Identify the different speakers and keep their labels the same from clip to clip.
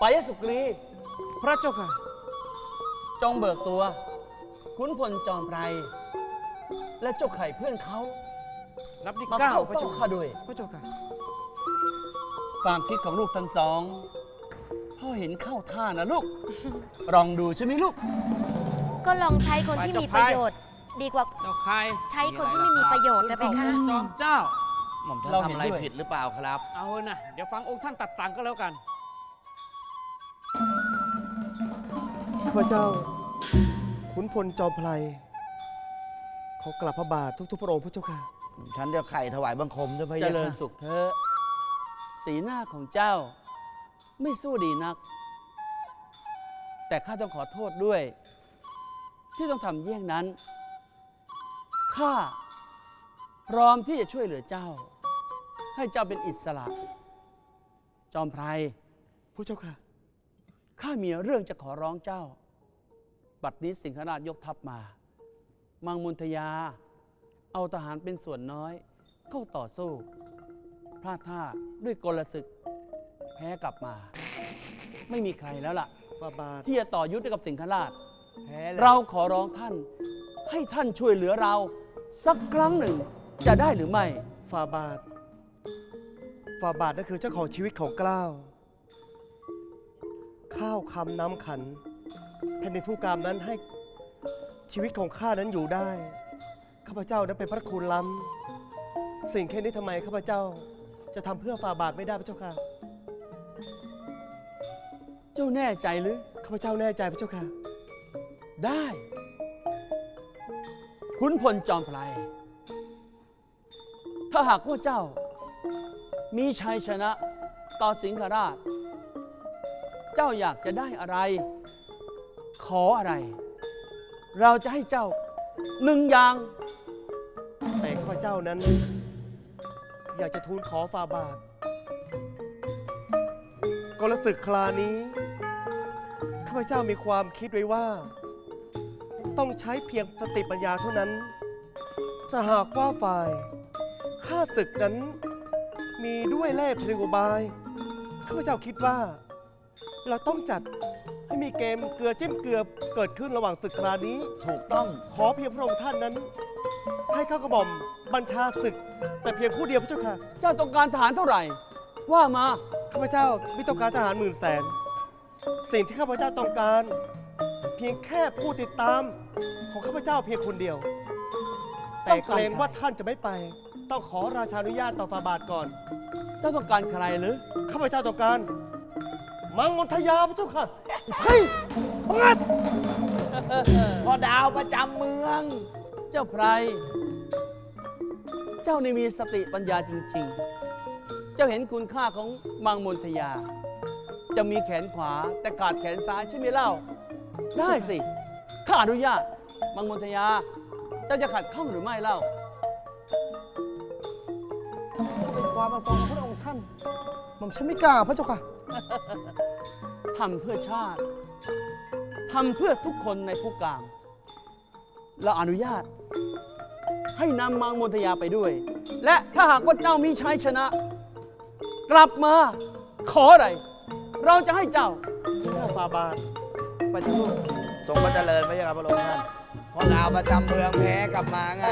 Speaker 1: ไปให้สุกรี
Speaker 2: พระเจ้าค่ะ
Speaker 1: จงเบิกตัวขุนพลจอมไพรและเจ้าไข่เพื่อนเขา
Speaker 2: รับที่
Speaker 1: มา
Speaker 2: เก้า
Speaker 1: เข้า
Speaker 2: พระ
Speaker 1: เฝ้า
Speaker 2: เจ้า
Speaker 1: ข้าด้วย
Speaker 2: พระเจ้าค่ะ
Speaker 1: ความคิดของลูกทั้งสอง พ่อเห็นเข้าท่านะลูก ลองดูใช่ไหมลูก
Speaker 3: ก็ลองใช้คนที่มีประโยชน์ ดีกว่า
Speaker 2: เจ้าใคร
Speaker 3: ใช้คนที่ไม่มีประโยชน์นะเพคะ
Speaker 2: จอมเจ้า
Speaker 4: หม่อมท่าน
Speaker 1: เรา
Speaker 4: ทำ
Speaker 1: เห็น
Speaker 4: อะไร
Speaker 1: ด้วย
Speaker 4: ผิดหรือเปล่าครับ
Speaker 2: เอาเถอะนะเดี๋ยวฟังองค์ท่านตัดสั่งก็แล้วกัน
Speaker 5: ข้าพเจ้า ขุนพลจอมไพลขอกลับพระบาททุกๆพระองค์พระเจ้าค่ะ
Speaker 4: ฉันจะไข่ถวายบังคมด้วยพระ
Speaker 1: เจ
Speaker 4: เยา
Speaker 1: ริญ
Speaker 4: ค่ะ
Speaker 1: สุขเถอะสีหน้าของเจ้าไม่สู้ดีนัก แต่ข้าต้องขอโทษด้วย ที่ต้องทำเยี่ยงนั้น ข้าพร้อมที่จะช่วยเหลือเจ้า ให้เจ้าเป็นอิสระ จอมไพร
Speaker 5: พระเจ้าค่ะ
Speaker 1: ข้ามีเรื่องจะขอร้องเจ้า บัดนี้สิงหราชยกทัพมา มังมุนทยา เอาทหารเป็นส่วนน้อย เข้าต่อสู้ พลาดท่าด้วยกลศึก แพ้กลับมา ไม่มีใครแล้วล่ะ
Speaker 5: ฟาบาท
Speaker 1: ที่จะต่อยุทธกับสิงหราช
Speaker 4: แพ้เลย
Speaker 1: เราขอร้องท่าน ให้ท่านช่วยเหลือเรา สักครั้งหนึ่งจะได้หรือไม่
Speaker 5: ฟาบาทฟาบาทนั่นคือเจ้าของชีวิตของเกล้าว ข้าวคำน้ำขันแผ่นดินผู้กามนั้นให้ชีวิตของข้านั้นอยู่ได้ ข้าพเจ้านั้นเป็นพระคุณล้ำสิ่งแค่นี้ทำไมข้าพเจ้าจะทำเพื่อฟาบาทไม่ได้พระเจ้าค่ะ
Speaker 1: เจ้าแน่ใจหรือ
Speaker 5: ข้าพเจ้าแน่ใจพระเจ้าค่ะ
Speaker 1: ได้ ขุนพลจอมไพรถ้าหากว่าเจ้า มีชัยชนะต่อสิงหราชเจ้าอยากจะได้อะไร ขออะไร เราจะให้เจ้าหนึ่งอย่าง
Speaker 5: แต่ข้าพเจ้านั้น อยากจะทูลขอฟาบาทกลศึกคลานี้ข้าพเจ้ามีความคิดไว้ว่า ต้องใช้เพียงสติปัญญาเท่านั้น จะหากว่าฝ่ายข้าศึกนั้นมีด้วยเล่พลิวบายข้าพเจ้าคิดว่า เราต้องจัดให้มีเกมเกลือจิ้มเกลือเกิดขึ้นระหว่างศึกครานี้
Speaker 4: ถูกต้อง
Speaker 5: ขอเพียงพระองค์ท่านนั้น ให้ข้ากระหม่อมบัญชาศึก แต่เพียงผู้เดียวพระเจ้าค่ะ
Speaker 1: เจ้าต้องการทหารเท่าไหร่ ว่ามา
Speaker 5: ข้าพเจ้าไม่ต้องการทหารหมื่นแสน สิ่งที่ข้าพเจ้าต้องการ เพียงแค่ผู้ติดตามของข้าพเจ้าเพียงคนเดียว แต่เกรงว่าท่านจะไม่ไป ต้องขอราชานุญาตต่อฟาบาทก่อน
Speaker 1: เจ้าต้องการใครหรือ
Speaker 5: ข้าพเจ้าต้องการ มังมนทยาพระเจ้าค่ะ เฮ้ยบังด
Speaker 4: พอดาวประจำเมือง
Speaker 1: เจ้าไพร เจ้านี่มีสติปัญญาจริง ๆ เจ้าเห็นคุณค่าของมังมนทยา จะมีแขนขวาแต่ขาดแขนซ้ายใช่ไหมเล่า ได้สิ ข้าอนุญาต มังมนทยา เจ้าจะขัดข้องหรือไม่เล่า
Speaker 6: เป็นความประสงค์ของพระองค์ท่าน หม่อมฉันไม่กล้าพระเจ้าค่ะ
Speaker 1: ทำเพื่อชาติ ทำเพื่อทุกคนในผู้กลางเราอนุญาต ให้นำมังมนทยาไปด้วย และถ้าหากว่าเจ้ามีชัยชนะ กลับมาขออะไร เราจะให้เจ้า
Speaker 5: ฟาบาท
Speaker 1: ไปที่นู่น
Speaker 4: ทรงพระเจริญพระเยาค่ะพระองค์ท่านพอดาวประจำเมืองแพ้กลับมาไง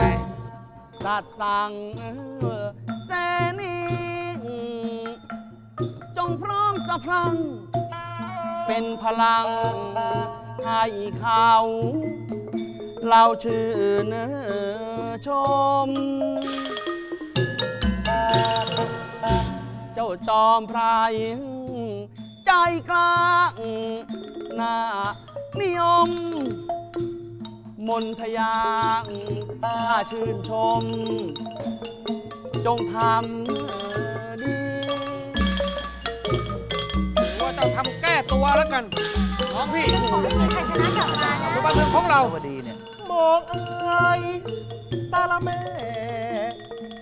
Speaker 1: ตรัดสั่งเออแสนีจง พร้อมสะพรัง เป็นพลังให้เขา เราชื่นชม เจ้าจอมไพรใจกล้าน่านิยม มนทยาถ้าชื่นชม จงทำ
Speaker 2: จ้าทำแก้ตัวแล้วกัน น้องพี่
Speaker 3: ขอให้มีชัยชนะกลับมานะ
Speaker 2: คือบ้านเมืองของเรา
Speaker 4: พอดีเนี่ย
Speaker 5: มองเอ้ยตาละแม่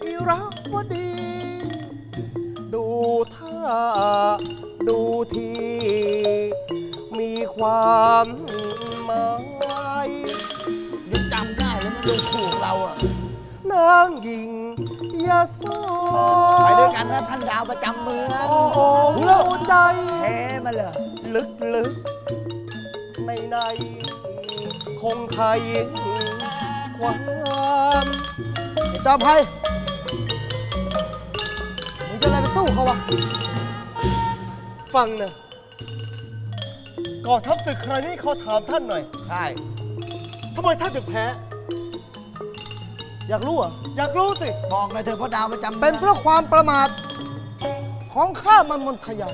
Speaker 5: อีรักว่าดี ดูท่า ดูที มีความหมาย
Speaker 4: ยังจำได้แล้วมันดูถูกเราอะ
Speaker 5: นางหญิง ยาโส
Speaker 4: ไปด้วยกันนะท่านดาวประจำเมือง
Speaker 5: โอ้โหใจ
Speaker 4: แพ้มาเลย
Speaker 5: ทลึกๆในในคงไทยความ
Speaker 6: ไอ้จอมไพมึงจะอะไรไปสู้เขาวะ
Speaker 5: ฟังนะก่อนทัพศึกครั้งนี้เขาถามท่านหน่อย
Speaker 4: ใช่
Speaker 5: ทำไมท่านถึงแพ้
Speaker 6: อยากรู้เหรอ
Speaker 5: อยากรู้สิ
Speaker 4: บอกหน่อยเถอะพ่อดาวประจำ
Speaker 6: เป็นเพราะความประมาทของข้ามันมนทยา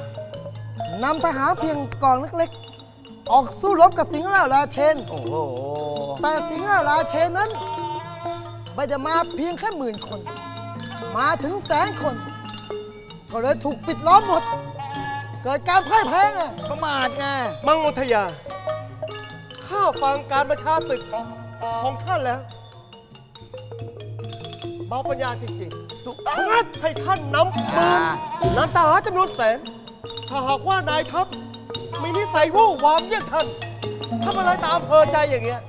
Speaker 6: นำทหารเพียงกองเล็กๆ ออกสู้รบกับสิงห์ราราเชน
Speaker 4: โอ้โห
Speaker 6: แต่สิงห์ราราเชนนั้นไม่ได้มาเพียงแค่หมื่นคน มาถึงแสนคน ก็เลยถูกปิดล้อมหมด เกิดการพ่ายแพ้ไง
Speaker 4: ประมาทไง
Speaker 5: มังมนทยา ข้าฟังการประชาศึกของท่านแล้ว เบาปัญญาจริงๆ
Speaker 4: ถูกต้อง
Speaker 5: งั้นให้ท่านนำหมืนนำทหารจำนวนแสน ถ้าหากว่านายทัพมีนิสัยวู่วามเยี่ยงท่านทำอะไรตามอำเพอใจอย่างเงี้ย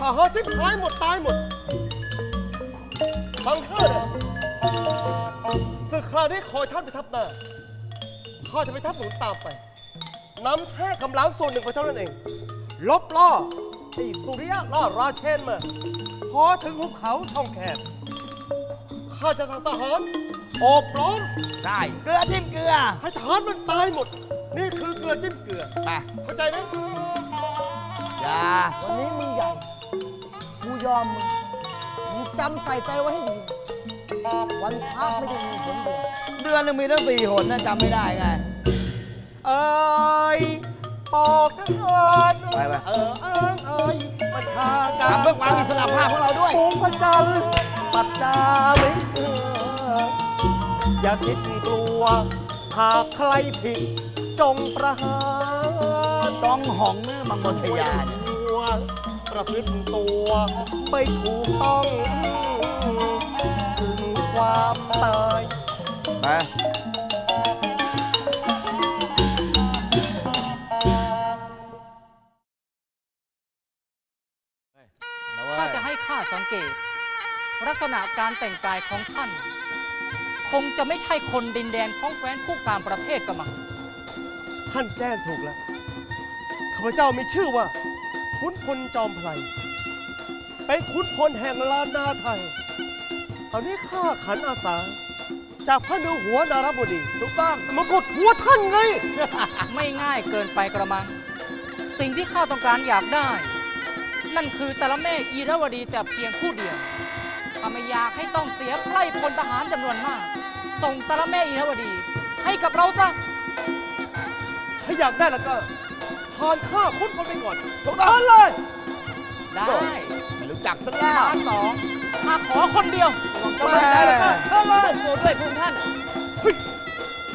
Speaker 5: ทหารที่หายหมดตายหมดฟังข้าเลยศึกคราวนี้คอยท่านไปทับหน้าข้าจะไปทับหนุนตามไปนำแค่กำลังส่วนหนึ่งไปเท่านั้นเอง ลบล่อไอ้สุริยะล่อราเชนมา พอถึงหุบเขาช่องแคบ ข้าจะสั่งทหารโอบล้อม
Speaker 4: ได้ เกลือจิ้มเกลือ
Speaker 5: ให้ทหารมันตายหมด นี่คือเกลือจิ้มเกลือ
Speaker 4: ไป
Speaker 5: เข้าใจไหม
Speaker 4: อย่า
Speaker 6: วันนี้มึงใหญ่ กูยอมมึง มึงจำใส่ใจไว้ให้ดี วันพักไม่ได้มีผลเดียว
Speaker 4: เดือนหนึงมีตั้งสี่หนนะจำไม่ได้ไง
Speaker 5: เอ้ย ปอกทหาร
Speaker 4: ไปไป
Speaker 5: เออเอ้ยเอ้ยประชาการ
Speaker 4: ทำเพื่อความอิสระภาพของเราด้วย
Speaker 5: ปวงพระจันทร์ปัดดาไม่เอออย่าคิดกลัว หากใครผิด จงประหาร
Speaker 4: ต้องหองเนื้อมังมนทยาเนี่ย
Speaker 5: ตัว ประพฤติตัวไม่ถูกต้อง ถึงความตาย
Speaker 4: ไป
Speaker 2: ลักษณะการแต่งกายของท่าน คงจะไม่ใช่คนดินแดนของแคว้นคู่กามประเทศกระมัง
Speaker 5: ท่านแจ้งถูกแล้ว ข้าพเจ้ามีชื่อว่า ขุนพลจอมไพลเป็นขุนพลแห่งลานนาไทย ตอนนี้ข้าขันอาสา จากพระนหัวนารบดี
Speaker 4: ถูกต้อง
Speaker 5: มากดหัวท่านไง
Speaker 2: ไม่ง่ายเกินไปกระมัง สิ่งที่ข้าต้องการอยากได้ นั่นคือแต่ละแม่อีรวดีแต่เพียงผู้เดียวข้า ไม่อยากให้ต้องเสียไพร่พลทหารจำนวนมาก ส่งแต่ละแม่อีรวดี ให้กับเราซะ
Speaker 5: ถ้าอยากได้แล้วก็ผ่านข้าขุนพลไปก่อน
Speaker 4: ถูกต้อง
Speaker 5: เชิญเลย
Speaker 2: ได้
Speaker 4: ไม่รู้จักสักแล้ว
Speaker 2: ล้านสองข้าขอคนเดียว
Speaker 5: สบายใจแล้วก็เชิญเลย
Speaker 2: โปรดด้วยคุณท่าน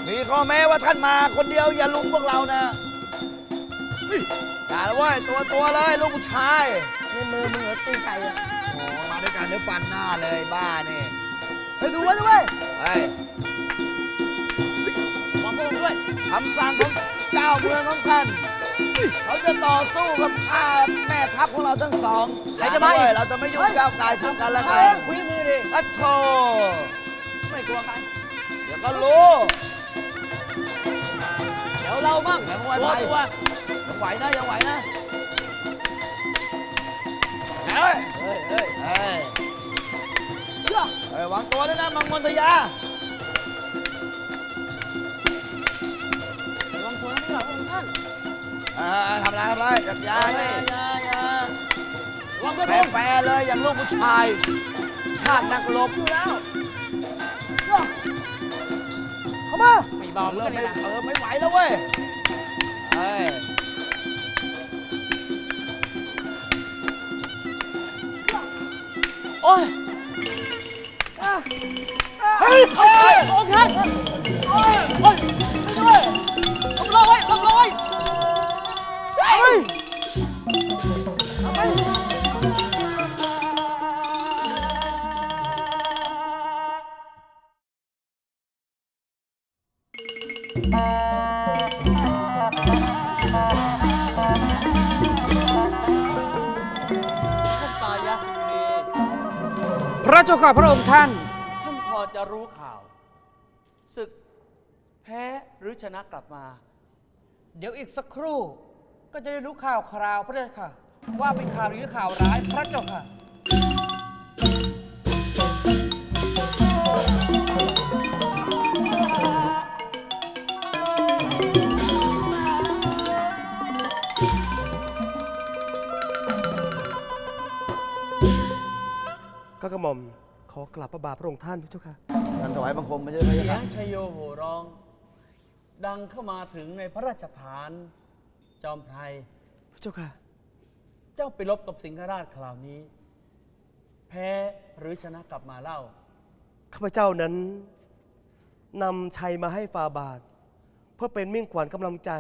Speaker 4: มีข้อแม้ว่าท่านมาคนเดียวอย่าลุมพวกเรานะเฮ้ยอย่าเลยเว้ยตัวตัวๆเลยลูกผู้ชาย
Speaker 6: ในมือมึงเหรอตีไก่อะ
Speaker 4: เดี๋ยวฟันหน้าเลยบ้านี่
Speaker 6: ไปดูไว้ด้วย
Speaker 4: เฮ้ยหวังพระองค์ด้วยคำสั่งของเจ้าเมืองของท่านเขาจะต่อสู้กับข้าแม่ทัพของเราทั้งสอง
Speaker 2: ใครจะมาอีก
Speaker 4: อย่นเว้ยเราจะไม่ยุ่งก้าวกายซึ่งกันและกัน
Speaker 2: คุยมือดิ
Speaker 4: อัชโช
Speaker 2: ไม่กลัวใคร
Speaker 4: เดี๋ยวก็รู้ เดี๋ยวเรามั่งอย่ามาไหวตัวยังไหวนะยังไหวนะ เฮ้ยเฮ้ยเฮ้ยเฮ้ยเฮ้ยวางตัวด้วยนะมังมนทยา
Speaker 6: ลองตัวนั้นหลังของท่าน
Speaker 4: เออทำอะไรทำอะไรอย่าอย่าอย่าอย่าอย่า
Speaker 2: งด้ว
Speaker 4: แฟ
Speaker 2: ผม
Speaker 4: แฟร์เลยอย่างลูกผู้ชาย ชาตินักรบอยู่แล้ว
Speaker 6: เข้ามา
Speaker 2: ไม่เบาเหมือน
Speaker 4: เริ่
Speaker 2: กั
Speaker 4: ม
Speaker 2: น
Speaker 4: ไม่
Speaker 2: นี่นะ
Speaker 4: เออไม่ไหวแล้วเว้ยเฮ้ย
Speaker 2: โอ้ย
Speaker 6: เฮ้ยเฮ้ยโอเคเฮ้ยเฮ้ยไปด้วย
Speaker 2: ลงเลยลงเลย
Speaker 6: เฮ้ย
Speaker 2: พระเจ้าข้าพระองค์ท่าน
Speaker 1: ท่านพอจะรู้ข่าวศึกแพ้หรือชนะกลับมา
Speaker 7: เดี๋ยวอีกสักครู่ ก็จะได้รู้ข่าวคราวพระเจ้าค่ะ ว่าเป็นข่าวดีหรือข่าวร้ายพระเจ้าค่ะ
Speaker 5: ก็กระหม่อม ขอกลับพระบาทพระองค์ท่านพระเจ้าค่ะ
Speaker 4: ท่านถวายบังคมไม่ใช่ไหม
Speaker 1: เสีย
Speaker 4: ครับ
Speaker 1: งชัยโยโห่ร้อง ดังเข้ามาถึงในพระราชฐาน จอมไพร
Speaker 5: พระเจ้าค่ะ
Speaker 1: เจ้าไปรบกับสิงหราชคราวนี้ แพ้หรือชนะกลับมาเล่า
Speaker 5: ข้าพเจ้านั้นนำชัยมาให้ฟาบาท เพื่อเป็นมิ่งขวัญกำลังใจ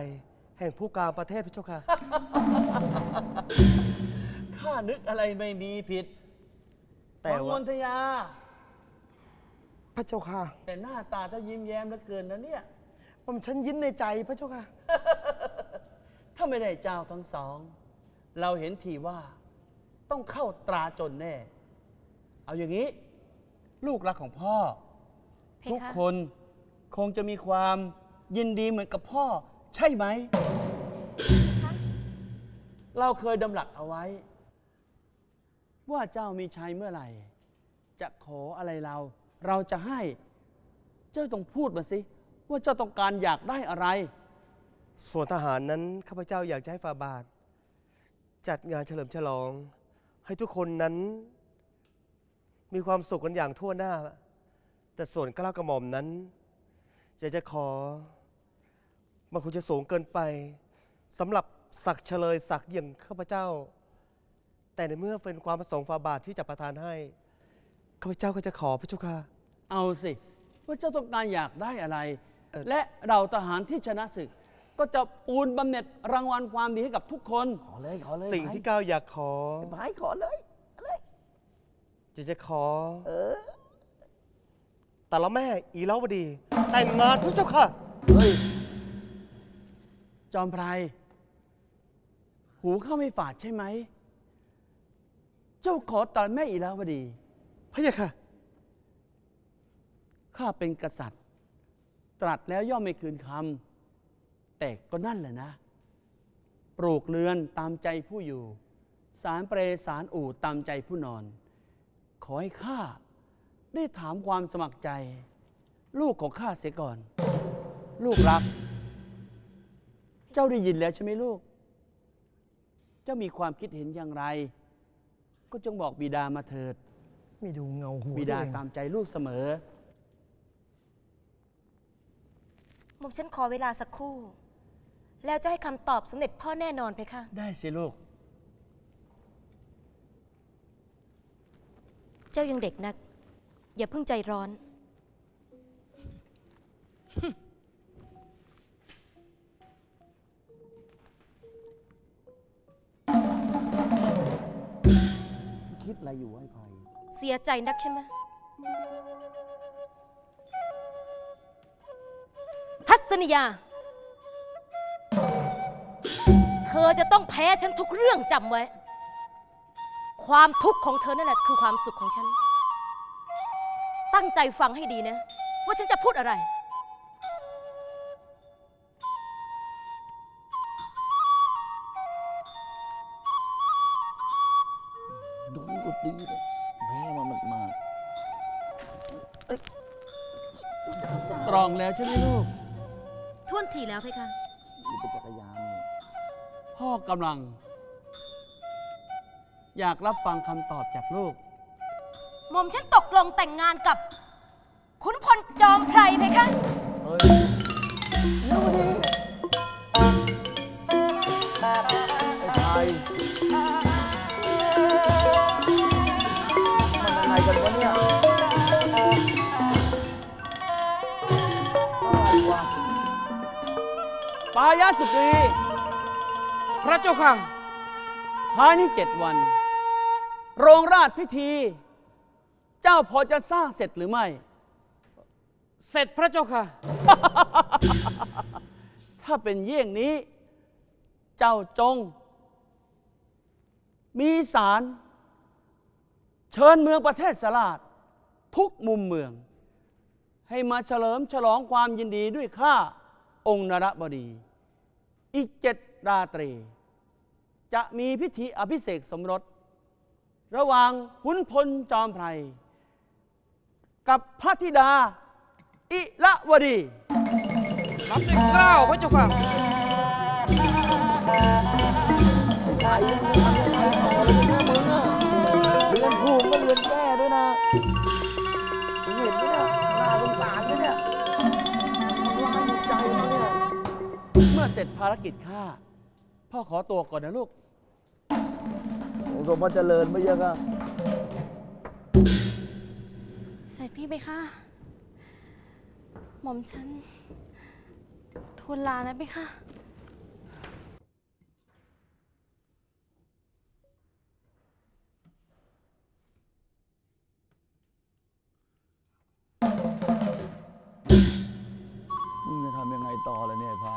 Speaker 5: แห่งผู้การประเทศพระเจ้าค่ะ
Speaker 1: ข้านึกอะไรไม่มีผิด
Speaker 5: แต่
Speaker 1: ฟัง
Speaker 5: ว่า
Speaker 1: มนทยา
Speaker 6: พระเจ้าค่ะ
Speaker 1: แต่หน้าตาเจ้ายิ้มแย้มเหลือเกินนะเนี่ย
Speaker 6: ผมฉันยิ้มในใจพระเจ้าค่ะ
Speaker 1: ถ้าไม่ได้เจ้าทั้งสอง เราเห็นทีว่าต้องเข้าตราจนแน่ เอาอย่างนี้ ลูกรักของพ่อ
Speaker 8: เพ
Speaker 1: ทุก
Speaker 8: คะ
Speaker 1: คนคงจะมีความยินดีเหมือนกับพ่อ ใช่ไหม เราเคยดำหลักเอาไว้ ว่าเจ้ามีชัยเมื่อไหร่ จะขออะไรเรา เราจะให้ เจ้าต้องพูดมาสิ ว่าเจ้าต้องการอยากได้อะไร
Speaker 5: ส่วนทหารนั้นข้าพเจ้าอยากจะให้ฟาบาท จัดงานเฉลิมฉลอง ให้ทุกคนนั้น มีความสุขกันอย่างทั่วหน้า แต่ส่วนกล้ากระหม่อมนั้นอยากจะขอมันคงจะสูงเกินไปสำหรับศักดิ์เฉลยศักดิ์อย่างข้าพเจ้า แต่ในเมื่อเป็นความประสงค์ฟาบาทที่จะประทานให้ข้าพเจ้าก็จะขอพระเจ้าค่ะ
Speaker 1: เอาสิว่าเจ้าต้องการอยากได้อะไร
Speaker 5: เอ่อ
Speaker 1: และเราทหารที่ชนะศึก ก็จะปูนบำเหน็จรางวัลความดีให้กับทุกคน
Speaker 4: ขอเลยขอเลย
Speaker 5: สิ่งที่ก้าวอยากขอ
Speaker 4: ไม้ขอเลย
Speaker 5: อยากจะขอแต่ละแม่อีเล้าวดี แต่งงานพระเจ้าค่ะ
Speaker 4: เฮ้ย
Speaker 1: จอมไพรหูเข้าไม่ฝาดใช่ไหม เจ้าขอตอนแม่อีลาวดี
Speaker 5: พระเจ้าค่ะ
Speaker 1: ข้าเป็นกษัตริย์ ตรัสแล้วย่อมไม่คืนคำ แต่ก็นั่นแหละนะ ปลูกเรือนตามใจผู้อยู่ สารเปรสารอู่ตามใจผู้นอน ขอให้ข้าได้ถามความสมัครใจ ลูกของข้าเสียก่อน ลูกรัก เจ้าได้ยินแล้วใช่ไหมลูก เจ้ามีความคิดเห็นอย่างไร ก็จงบอกบิดามาเถิด
Speaker 6: ไม่ดูเงาหัว
Speaker 1: บิดา
Speaker 6: ตัวเอง
Speaker 1: ตามใจลูกเสมอ
Speaker 8: หม่อมฉันขอเวลาสักครู่ แล้วจะให้คำตอบสำเร็จพ่อแน่นอนเพคะ
Speaker 1: ได้สิลูก
Speaker 8: เจ้ายังเด็กนัก อย่าเพิ่งใจร้อน
Speaker 4: คิดอะไรอยู่ไอ้ไพ
Speaker 8: เสียใจนักใช่ไหมทัศนียา เธอจะต้องแพ้ฉันทุกเรื่องจำไว้ ความทุกข์ของเธอนั่นแหละคือความสุขของฉัน ตั้งใจฟังให้ดีนะ ว่าฉันจะพูดอะไร
Speaker 1: ใช่ไหมลูก
Speaker 8: ท่วนทีแล้วเพคะ
Speaker 4: อยู่เป็นจักรยานนี่
Speaker 1: พ่อกำลัง อยากรับฟังคำตอบจากลูก
Speaker 8: หม่อมฉันตกลงแต่งงานกับ ขุนพลจอมไพรเพคะ
Speaker 4: เฮ้ย
Speaker 6: เดี๋ยวดี
Speaker 4: ไอ้ไพมั
Speaker 1: ปายาสุกรี
Speaker 7: พระเจ้าค่ะ
Speaker 1: ภายในเจ็ดวัน โรงราชพิธี เจ้าพอจะสร้างเสร็จหรือไม่
Speaker 7: เสร็จพระเจ้าค่ะ
Speaker 1: ถ้าเป็นเยี่ยงนี้ เจ้าจง มีสาร เชิญเมืองประเทศสลาด ทุกมุมเมือง ให้มาเฉลิมฉลองความยินดีด้วยข้า องค์นรบดี อีกเจ็ดราตรี จะมีพิธีอภิเษกสมรส ระหว่างขุนพลจอมไพร กับพระธิดา อิละวดี
Speaker 2: รับด้วยเกล้าวพระเจ้าค่ะ
Speaker 4: ไอ้ ร็จ
Speaker 1: ภารกิจข้าพ่อขอตัวก่อนนะลูก
Speaker 4: องค์สมพระเจริญไม่ยังอะ
Speaker 3: เสร็จพี่ไปค่ะ หม่อมฉันทูลลานะไปค่ะ
Speaker 4: ต่อละเนี่ยไอ้ไพ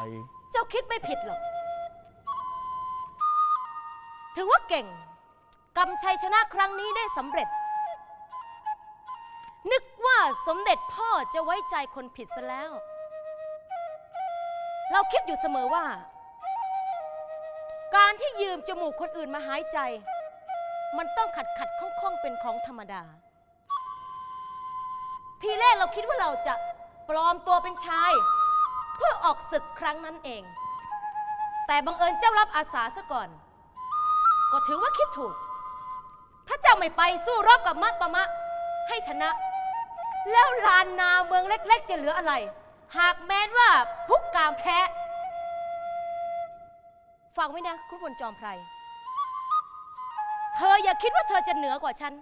Speaker 3: เจ้าคิดไม่ผิดหรอก ถือว่าเก่งกำชัยชนะครั้งนี้ได้สำเร็จ นึกว่าสมเด็จพ่อจะไว้ใจคนผิดซะแล้ว เราคิดอยู่เสมอว่า การที่ยืมจมูกคนอื่นมาหายใจ มันต้องขัดขัดข้องข้องเป็นของธรรมดา ทีแรกเราคิดว่าเราจะปลอมตัวเป็นชาย ออกศึกครั้งนั้นเอง แต่บังเอิญเจ้ารับอาสาซะก่อน ก็ถือว่าคิดถูก ถ้าเจ้าไม่ไปสู้รบกับมัตตมะ ให้ชนะ แล้วลานนาเมืองเล็ก ๆ จะเหลืออะไร หากแม้นว่าพุกกามแพ้ฟังไว้นะ คุณพลจอมไพร เธออย่าคิดว่าเธอจะเหนือกว่าฉัน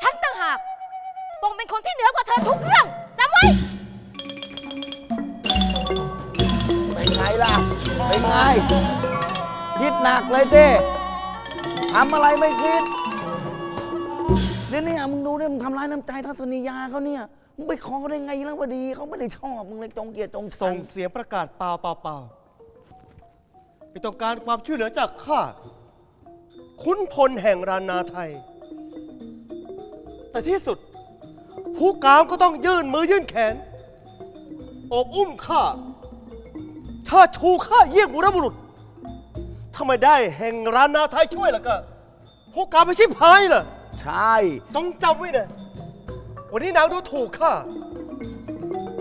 Speaker 3: ฉันต่างหากต้องเป็นคนที่เหนือกว่าเธอทุกเรื่องจำไว้
Speaker 4: เป็นไงล่ะ เป็นไง คิดหนักเลยเจ้ทำอะไรไม่คิดเนี่ยเนี่ยมึงดูเนี่ยมึงทำร้ายน้ำใจทัศนียาเขาเนี่ย มึงไปขอเขาได้ไงแล้ววดี เขาไม่ได้ชอบมึงเลยจงเกลียดจงชั
Speaker 5: ส่งเสียงประกาศเปล่าเปล่าเปล่าไม่ต้องการความช่วยเหลือจากข้าขุนพลแห่งรานาไทย แต่ที่สุด ผู้กามก็ต้องยื่นมือยื่นแขนโอบอุ้มข้า ชาติชูข้าเยี่ยงบุรบุรุษถ้าไม่ได้แห่งรานาไทยช่วยล่ะก็ผู้กามไม่ใช่พายล่ะ
Speaker 4: ใช่
Speaker 5: ต้องจำไว้นะวันนี้นางดูถูกข้า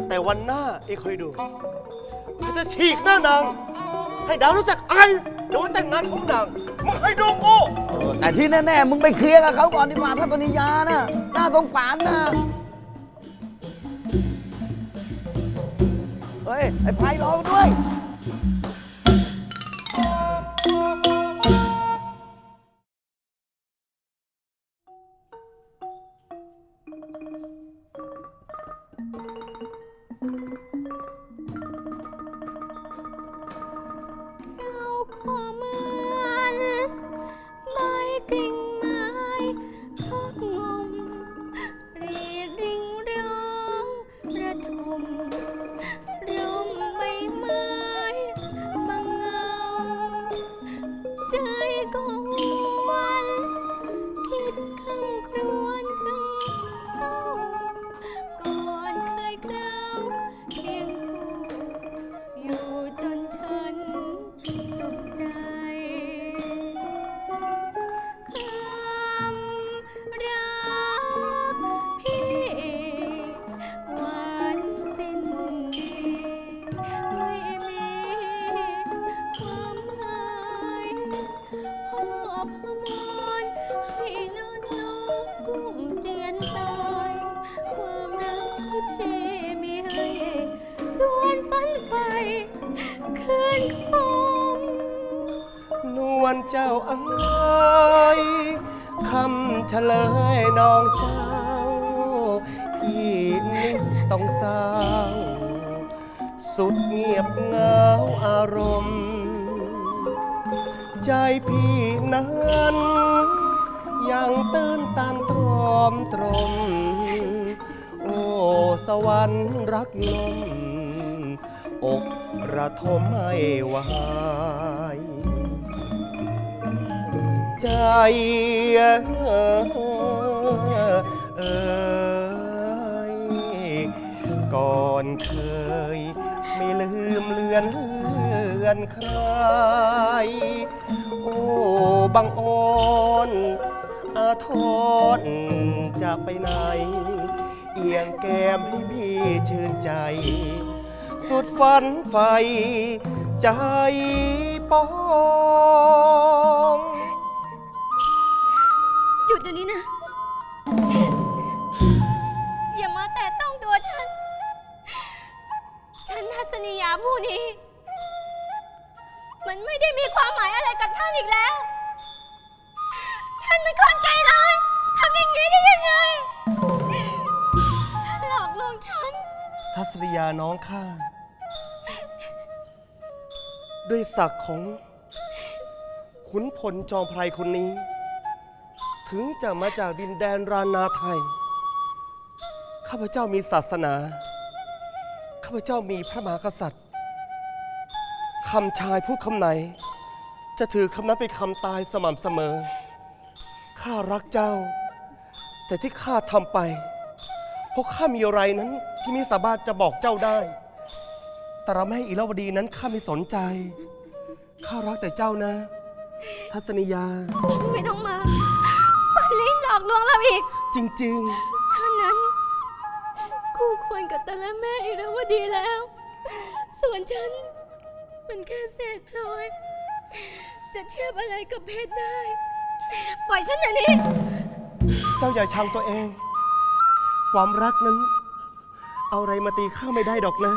Speaker 5: แต่วันหน้าเอ้คอยดูเขาจะฉีกหน้านางให้นางรู้จักอายโดยแต่งงานของนางมึงคอยดูกู
Speaker 4: เออแต่ที่แน่ ๆ มึงไปเคลียร์กับเขาก่อนดีกว่าทัศนียานะน่าสงสารนะ ไอ้พาย
Speaker 3: รองด้วย เฉ
Speaker 5: ลยน้องเจ้า พี่นี่ต้องเศร้า สุดเงียบเหงาอารมณ์ ใจพี่นั้น ยังตื้นตันตรอมตรม โอ้ สวรรค์รักลมอกระทมให้วาย ใจเอยก่อนเคย ไม่ลืมเลือนเลืออนใคร โอ้บังอ่อนอาทรจะไปไหน เอียงแก้มให้พี่ชื่นใจ สุดฝันไฟใจปอง
Speaker 3: นี้นะ อย่ามาแตะต้องตัวฉัน ฉันทัศนียาผู้นี้ มันไม่ได้มีความหมายอะไรกับท่านอีกแล้ว ท่านเป็นคนใจร้ายทำอย่างนี้ได้ยังไง ท่านหลอกลวงฉัน
Speaker 5: ทัศริยาน้องข้า ด้วยศักดิ์ของ ขุนพลจอมไพรคนนี้ ถึงจะมาจากดินแดนรานาไทย ข้าพเจ้ามีศาสนา ข้าพเจ้ามีพระมหากษัตริย์คำชายพูดคำไหน จะถือคำนั้นเป็นคำตายสม่ำเสมอ ข้ารักเจ้า แต่ที่ข้าทำไป เพราะข้ามีอะไรนั้นที่มิสามารถจะบอกเจ้าได้ แต่เราแม่อีลาวดีนั้นข้าไม่สนใจ ข้ารักแต่เจ้านะ ทัศนียา
Speaker 3: ไม่ต้องมา หลอกลวงเราอีก
Speaker 5: จริง
Speaker 3: ท่านนั้น คู่ควรกับแต่ละแม่อิราวดีแล้ว ส่วนฉัน มันแค่เศษพลอย จะเทียบอะไรกับเพชรได้ ปล่อยฉันเดี๋ยวนี้
Speaker 5: ๆ เจ้าอย่าชังตัวเอง ความรักนั้น เอาอะไรมาตีข้าไม่ได้ดอกนะ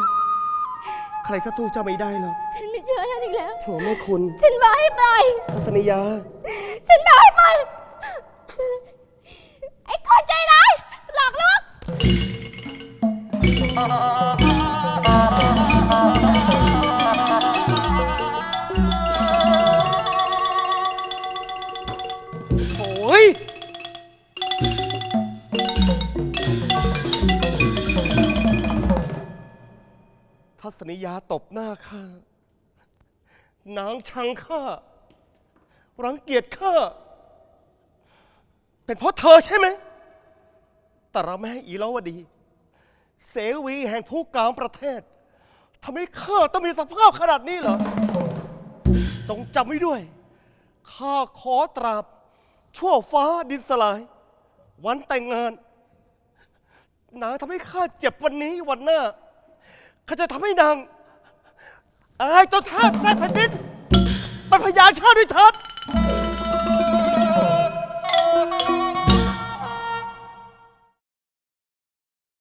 Speaker 5: ใครก็สู้เจ้าไม่ได้หรอก
Speaker 3: ฉันไม่เชื่อท่านอีกแล้ว
Speaker 5: โถแม่คุณ
Speaker 3: ฉันบอกให้ปล่อย
Speaker 5: ทัศนียา
Speaker 3: ฉันบอกให้ปล่อย
Speaker 5: โอ้ย ทัศนียาตบหน้าข้า นางชังข้า รังเกียจข้า เป็นเพราะเธอใช่ไหม แต่เราไม่ให้อีลาวดี เสวีแห่งผู้กลางประเทศทำให้ข้าต้องมีสภาพขนาดนี้เหรอ จงจำไว้ด้วย ข้าขอตราบ ชั่วฟ้าดินสลาย วันแต่งงานนางทำให้ข้าเจ็บวันนี้วันหน้าข้าจะทำให้นางอายจนแทบแทบแผ่นดินเป็นพยานชาติด้วยเถิด